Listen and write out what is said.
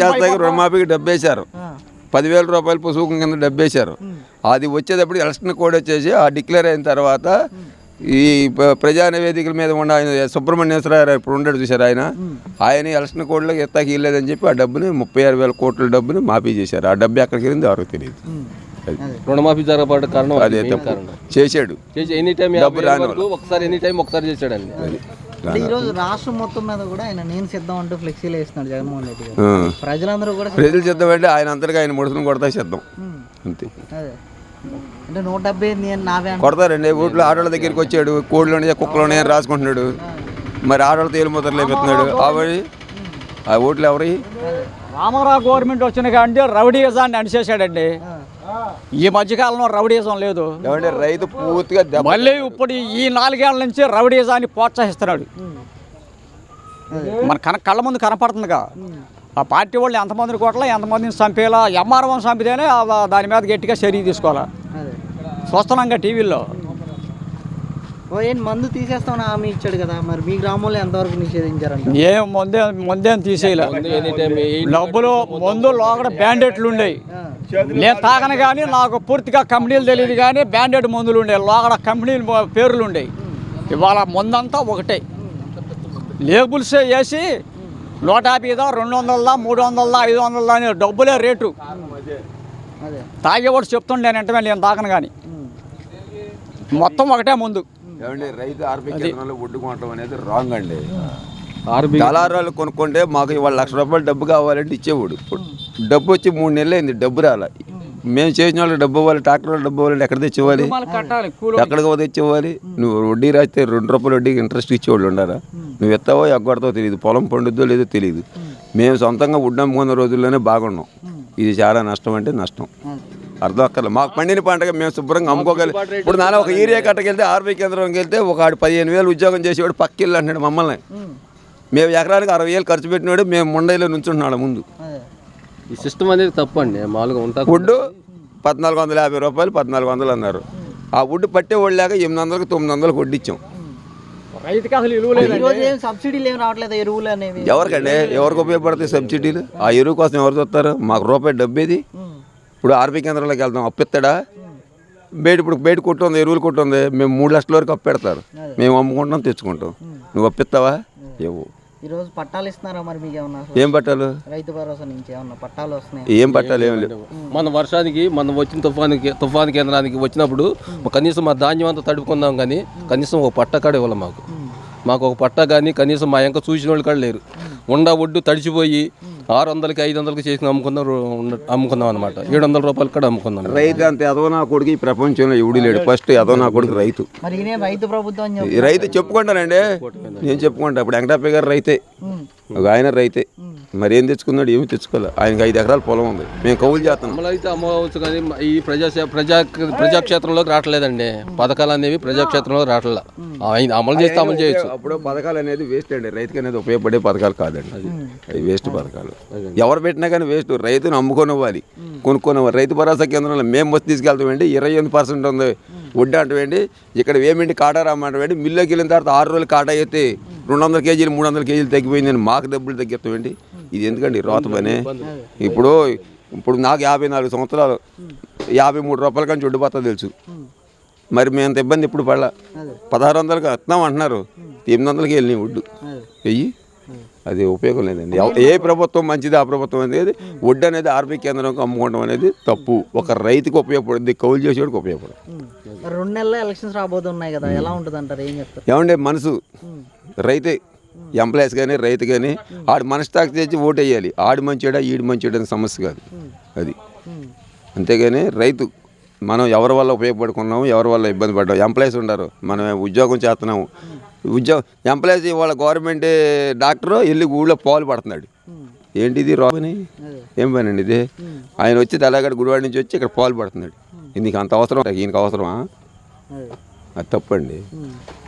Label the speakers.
Speaker 1: చేస్తాకి రుణమాఫీకి డబ్బు వేశారు
Speaker 2: ఆ,
Speaker 1: పదివేల రూపాయలు పుసుకం కింద డబ్బు వేశారు అది వచ్చేటప్పుడు ఎలక్షన్ కోడ్ వచ్చేసి ఆ డిక్లేర్ అయిన తర్వాత ఈ ప్రజా నివేదికల మీద ఉన్న ఆయన సుబ్రహ్మణ్యేశ్వరరావు ఇప్పుడు ఉండడు చూశారు ఆయన. ఆయన ఎలక్షన్ కోడ్లో ఎత్తాకి ఇల్లేదని చెప్పి ఆ డబ్బుని ముప్పై ఆరు వేల కోట్ల డబ్బుని మాఫీ చేశారు. ఆ డబ్బు ఎక్కడికి వెళ్ళింది ఎవరికి తెలియదు.
Speaker 3: రుణమాఫీ జరగబడ్డ కారణం
Speaker 1: అదే చేశాడు.
Speaker 3: చేసి ఎనీ టైం
Speaker 1: డబ్బు రాని
Speaker 3: ఒకసారి ఎనీ టైం ఒకసారి చేశాడండి.
Speaker 1: అది
Speaker 2: అంటే ఈరోజు రాష్ట్రం మొత్తం మీద కూడా ఆయన నేను సిద్ధం అంటూ ఫ్లెక్సీలు వేస్తున్నాడు జగన్మోహన్ రెడ్డి గారు. ప్రజలందరూ కూడా
Speaker 1: ప్రజలు చేద్దాం అంటే ఆయన అంతటిగా ఆయన ముడుతుని కొడతా చేద్దాం
Speaker 2: ఉమ్,
Speaker 1: అంతే.
Speaker 2: అదే. అంటే నూట డెబ్బై ఎనిమిది అని నావే
Speaker 1: కొడతారండి ఊట్లో ఆడవాళ్ళ దగ్గరికి వచ్చాడు. కోళ్ళని కుక్కలోనే రాసుకుంటున్నాడు. మరి ఆడవాళ్ళ తేలి ముద్రలు లేపెత్తున్నాడు అవి ఆ ఓట్లు ఎవరి?
Speaker 4: రామారావు గవర్నమెంట్ వచ్చిన కాంటే రౌడీజాన్ని అణిచేశాడండి. ఈ మధ్యకాలంలో రౌడీజం లేదు.
Speaker 1: రైతు పూర్తిగా
Speaker 4: మళ్ళీ ఇప్పుడు ఈ నాలుగేళ్ళ నుంచి రౌడీజాన్ని ప్రోత్సహిస్తున్నాడు. మన కన కళ్ళ ముందు కనపడుతుందిగా. ఆ పార్టీ వాళ్ళు ఎంతమందిని కొట్టాలా ఎంతమందిని చంపేలా ఎంఆర్ఓని చంపితేనే దాని మీద గట్టిగా చర్య తీసుకోవాలా.
Speaker 2: అదే.
Speaker 4: చూస్తున్నాంగా
Speaker 2: ఏంటి మందు తీసేస్తామని హామీ ఇచ్చాడు కదా. మరి మీ గ్రామంలో ఎంతవరకు నిషేధించారంట?
Speaker 4: ఏం ముందే ముందేం తీసేయలే. డబ్బులు మందు లోగడ బ్యాండెట్లు ఉండేవి నేను తాగను కానీ నాకు పూర్తిగా కంపెనీలు తెలియదు కానీ బ్యాండెడ్ మందులు ఉండేవి లోగడ కంపెనీలు పేర్లు ఉండేవి ఇవాళ మందంతా ఒకటే. లేబుల్స్ వేసి నూట యాభైదా రెండు వందలదా మూడు వందలదా ఐదు వందలదా అనే డబ్బులే రేటు.
Speaker 2: అదే.
Speaker 4: తాగేవాడు చెప్తుండే నేను వెంటనే నేను తాగను కానీ మొత్తం ఒకటే ముందు.
Speaker 1: ఏమంటే రైతు ఆర్బీ కేంద్రంలో ఒడ్డు కొనడం అనేది రాంగ్ అండి.
Speaker 3: ఆర్బీ
Speaker 1: దళారాలు కొనుక్కుంటే మాకు ఇవాళ లక్ష రూపాయలు డబ్బు కావాలంటే ఇచ్చేవాడు. డబ్బు వచ్చి మూడు నెలలు అయింది డబ్బు రాలే. మేము చేసిన వాళ్ళకి డబ్బు ఇవ్వాలి ట్రాక్టర్ డబ్బు ఇవ్వాలి ఎక్కడ తెచ్చివ్వాలి ఎక్కడికి తెచ్చివ్వాలి నువ్వు వడ్డీ రాస్తే రెండు రూపాయలు వడ్డీకి ఇంట్రెస్ట్ ఇచ్చేవాళ్ళు ఉన్నారా నువ్వు ఎత్తావో ఎగ్గొడతావో తెలియదు పొలం పండుద్దో లేదో తెలియదు. మేము సొంతంగా వుడ్ అమ్ముకున్న రోజుల్లోనే బాగున్నాం. ఇది చాలా నష్టం అంటే నష్టం. అర్థం అక్కర్లేదు. మాకు పండిన పంటగా మేము శుభ్రంగా అమ్ముకోగలి ఇప్పుడు నాన్న ఒక ఏరియా కట్టకి వెళ్తే ఆర్బీ కేంద్రంకి వెళ్తే ఒక ఆడు పదిహేను వేలు ఉద్యోగం చేసేవాడు పక్కిల్లు అంటున్నాడు మమ్మల్ని. మేము ఎకరానికి అరవై వేలు ఖర్చు పెట్టినాడు మేము ముండైలో నుంచుంటున్నాడు ముందు.
Speaker 3: ఈ సిస్టమ్ అనేది తప్పు అండి మామూలుగా ఉంటా
Speaker 1: వుడ్ పద్నాలుగు వందల యాభై రూపాయలు పద్నాలుగు వందలు అన్నారు. ఆ వుడ్ పట్టేవాళ్ళు లేక ఎనిమిది వందలకు తొమ్మిది వందలకు వడ్డిచ్చాం. ఎవరికండి? ఎవరికి ఉపయోగపడతాయి సబ్సిడీలు? ఆ ఎరువు కోసం ఎవరు చూస్తారు? మాకు రూపాయి డబ్బేది. ఇప్పుడు ఆర్బీ కేంద్రంలోకి వెళ్తాం అప్పిస్తాడా బయట ఇప్పుడు బయట కొట్టు ఉంది ఎరువులు కొట్టు ఉంది మేము మూడు లక్షల వరకు అప్పు పెడతారు మేము అమ్ముకుంటాం తెచ్చుకుంటాం. నువ్వు అప్పిస్తావా ఏవో.
Speaker 2: ఈరోజు పట్టాలు ఇస్తున్నారా మరి మీకు ఏమన్నా
Speaker 1: ఏం పట్టాలు?
Speaker 2: రైతు భరోసా నుంచి ఏమన్నా పట్టాలు వస్తున్నాయి?
Speaker 1: ఏం పట్టాలు ఏం లేవు.
Speaker 3: మన వర్షానికి మనం వచ్చిన తుఫానికి తుఫాన్ కేంద్రానికి వచ్చినప్పుడు కనీసం మా ధాన్యం అంతా తడుపుకుందాం కానీ కనీసం ఒక పట్ట కాడ ఇవ్వాలి మాకు. మాకు ఒక పట్ట కానీ కనీసం మా ఇంకా చూసిన వాళ్ళు కాడ లేరు. ఉండ ఒడ్డు తడిచిపోయి ఆరు వందలకి ఐదు వందలకి చేసిన అమ్ముకుందాం అమ్ముకుందాం అనమాట ఏడు వందల రూపాయలు కూడా అమ్ముకుందాం
Speaker 1: రైతు అంత నా కొడుకు ఈ ప్రపంచంలో ఎవడు లేడు. ఫస్ట్ ఎదవ నా కొడుకు రైతు.
Speaker 2: రైతు ప్రభుత్వం
Speaker 1: రైతు చెప్పుకుంటానండి. నేను చెప్పుకుంటా. ఇప్పుడు వెంకటప్ప గారు రైతే. ఒక ఆయన రైతే. మరి ఏం తెచ్చుకున్నాడు ఏమి తెచ్చుకోలే. ఆయనకి ఐదు ఎకరాల పొలం ఉంది. మేము కౌలు చేస్తున్నాం.
Speaker 3: అమలు అయితే అమ్మవచ్చు కానీ ఈ ప్రజా ప్రజా ప్రజాక్షేత్రంలోకి రావట్లేదండి. పథకాలు అనేవి ప్రజాక్షేత్రంలో రావట్లే. ఆయన అమలు చేస్తే అమలు చేయొచ్చు.
Speaker 1: అప్పుడు పథకాలు అనేది వేస్ట్ అండి. రైతుకి అనేది ఉపయోగపడే పథకాలు కాదండి. అవి వేస్ట్ పథకాలు. ఎవరు పెట్టినా కానీ వేస్ట్ రైతును అమ్ముకొని ఇవ్వాలి కొనుక్కొని రైతు భరోసా కేంద్రంలో మేము వచ్చి తీసుకెళ్తామండి. ఇరవై ఎనిమిది పర్సెంట్ ఉంది. వడ్డీ అంటవేంటి ఇక్కడ ఏమింటి కాటా రమ్మంటవేంటి మిల్లోకి వెళ్ళిన తర్వాత ఆరు రోజులు కాటా అయితే రెండు వందల కేజీలు మూడు వందల కేజీలు తగ్గిపోయిందని మాకు డబ్బులు తగ్గిస్తామండి. ఇది ఎందుకండి? రోత పని ఇప్పుడు ఇప్పుడు నాకు యాభై నాలుగు సంవత్సరాలు యాభై మూడు రూపాయల కానీ చుట్టుపత్తా తెలుసు. మరి మేము అంత ఇబ్బంది ఇప్పుడు పడలా? పదహారు వందలకి వస్తున్నాం అంటున్నారు. ఎనిమిది వందలకి వెళ్ళినాయి ఒడ్డు. వెయ్యి అది ఉపయోగం లేదండి. ఏ ప్రభుత్వం మంచిది ఆ ప్రభుత్వం అనేది వడ్డు అనేది ఆర్బీ కేంద్రంకి అమ్ముకోవడం అనేది తప్పు. ఒక రైతుకి ఉపయోగపడుద్ది కౌలు చేసేవాడికి ఉపయోగపడదు.
Speaker 2: రెండు నెలల్లో ఎలక్షన్స్ రాబోతున్నాయి కదా ఎలా ఉంటుంది అంటారు ఏం చెప్తారు?
Speaker 1: ఏమంటే మనసు. రైతే ఎంప్లాయీస్ కానీ రైతు కానీ ఆడు మనస్తాకి తెచ్చి ఓటు వేయాలి ఆడు మంచిడా ఈడు మంచిడా అనే సమస్య కాదు. అది. అంతేగాని రైతు మనం ఎవరి వల్ల ఉపయోగపడుకున్నాము ఎవరి వల్ల ఇబ్బంది పడ్డాం? ఎంప్లాయీస్ ఉండరు. మనం ఉద్యోగం చేస్తున్నాము. ఉద్యోగం ఎంప్లాయీస్ ఇవాళ గవర్నమెంట్ డాక్టర్ వెళ్ళి ఊళ్ళో పాలు పడుతున్నాడు. ఏంటిది రాబని ఏం పని అండి ఇది? ఆయన వచ్చి తెల్లగడ గుడివాడి నుంచి వచ్చి ఇక్కడ పాలు పడుతున్నాడు. నీకు అంత అవసరం? ఈయనకి అవసరమా? అది తప్పండి.